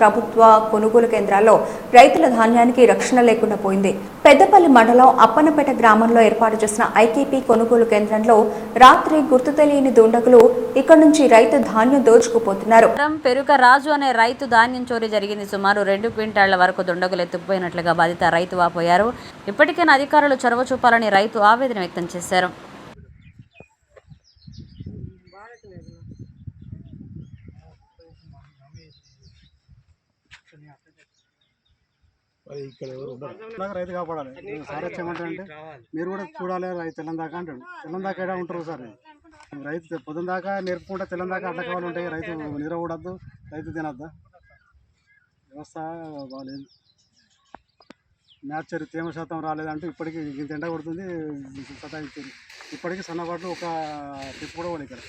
ప్రభుత్వ కొనుగోలు కేంద్రాల్లో రైతుల ధాన్యానికి రక్షణ లేకుండా పోయింది. పెద్దపల్లి మండలం అప్పనపేట గ్రామంలో ఏర్పాటు చేసిన ఐకేపీ కొనుగోలు కేంద్రంలో రాత్రి గుర్తు తెలియని దుండగులు ఇక్కడ నుంచి రైతు ధాన్యం దోచుకుపోతున్నారు. పెరుక రాజు అనే రైతు ధాన్యం చోరీ జరిగింది. సుమారు రెండు క్వింటాళ్ళ వరకు దుండగులు ఎత్తుకుపోయినట్లుగా బాధిత రైతు వాపోయారు. ఇప్పటికైనా అధికారులు చొరవ చూపాలని రైతు ఆవేదన వ్యక్తం చేశారు. మరి ఇక్కడ ఎవరు రైతు కాపాడాలి. సార్ వచ్చి ఏమంటారంటే మీరు కూడా చూడాలి రైతు తెల్లం దాకా అంటాడు. తెల్లం దాకా ఎక్కడ ఉంటారు సార్? రైతు పొద్దున దాకా నేర్పుకుంటే తెల్లం దాకా అడ్డ కావాలి ఉంటాయి రైతు నిరవడద్దు రైతు తినద్దా. వ్యవస్థ బాగాలేదు మ్యాచ్ తేమ శాతం రాలేదంటే ఇప్పటికీ ఇంత ఎండ కొడుతుంది సతాయిస్తుంది ఇప్పటికీ సన్నపాట్లు ఒక ట్రిప్ కూడా ఇక్కడ.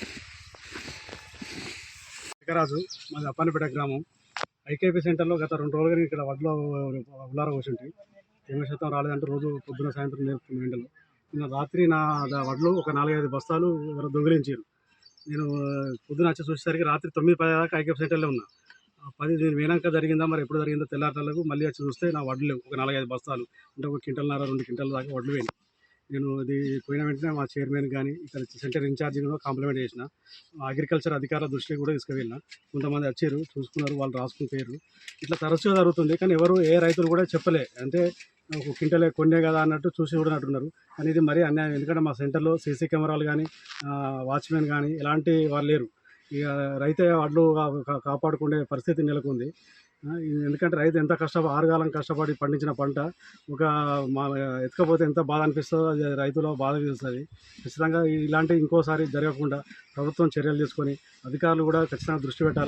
రాజు మాది అప్పన్నపేట గ్రామం. ఐకేపీ సెంటర్లో గత రెండు రోజులుగా ఇక్కడ వడ్లో ఉల్లార పోసింటి తేమ శాతం రాలేదంటే రోజు పొద్దున సాయంత్రం నేర్పుతున్న ఎండలు. నిన్న రాత్రి నా వడ్లు ఒక నాలుగైదు బస్తాలు ఎవరో దొంగిలించారు. నేను పొద్దున వచ్చి చూసేసరికి రాత్రి తొమ్మిది పది దాకా ఐకేపీ సెంటర్లో ఉన్నా. పది నేను వేనాక జరిగిందా మరి ఎప్పుడు జరిగిందో తెల్లారలకు మళ్ళీ వచ్చి చూస్తే నా వడ్లు ఒక నాలుగైదు బస్తాలు అంటే ఒక క్వింటల్న్నర రెండు క్వింటల్ దాకా వడ్లు వేయండి నేను ఇది పోయిన వెంటనే మా చైర్మన్ కానీ ఇక్కడ సెంటర్ ఇన్ఛార్జి కూడా కాంప్లిమెంట్ చేసిన. అగ్రికల్చర్ అధికారుల దృష్టికి కూడా తీసుకువెళ్ళిన. కొంతమంది వచ్చారు చూసుకున్నారు వాళ్ళు రాసుకుని పేరు ఇట్లా తరచుగా జరుగుతుంది కానీ ఎవరు ఏ రైతులు కూడా చెప్పలే. అంటే ఒక క్వింటలే కొన్నే కదా అన్నట్టు చూసి కూడా అంటున్నారు. కానీ ఇది మరీ అన్యాయం. ఎందుకంటే మా సెంటర్లో సీసీ కెమెరాలు కానీ వాచ్మెన్ కానీ ఇలాంటి వాళ్ళు లేరు. ఇక రైతే అడ్లు కాపాడుకునే పరిస్థితి నెలకొంది. ఎందుకంటే రైతు ఎంత కష్టపడి ఆరుగాలం కష్టపడి పండించిన పంట ఒక మా ఎత్తుకపోతే ఎంత బాధ అనిపిస్తుందో అది రైతులో బాధ అనిపిస్తుంది ఖచ్చితంగా ఇలాంటి ఇంకోసారి జరగకుండా ప్రభుత్వం చర్యలు తీసుకొని అధికారులు కూడా ఖచ్చితంగా దృష్టి పెట్టాలి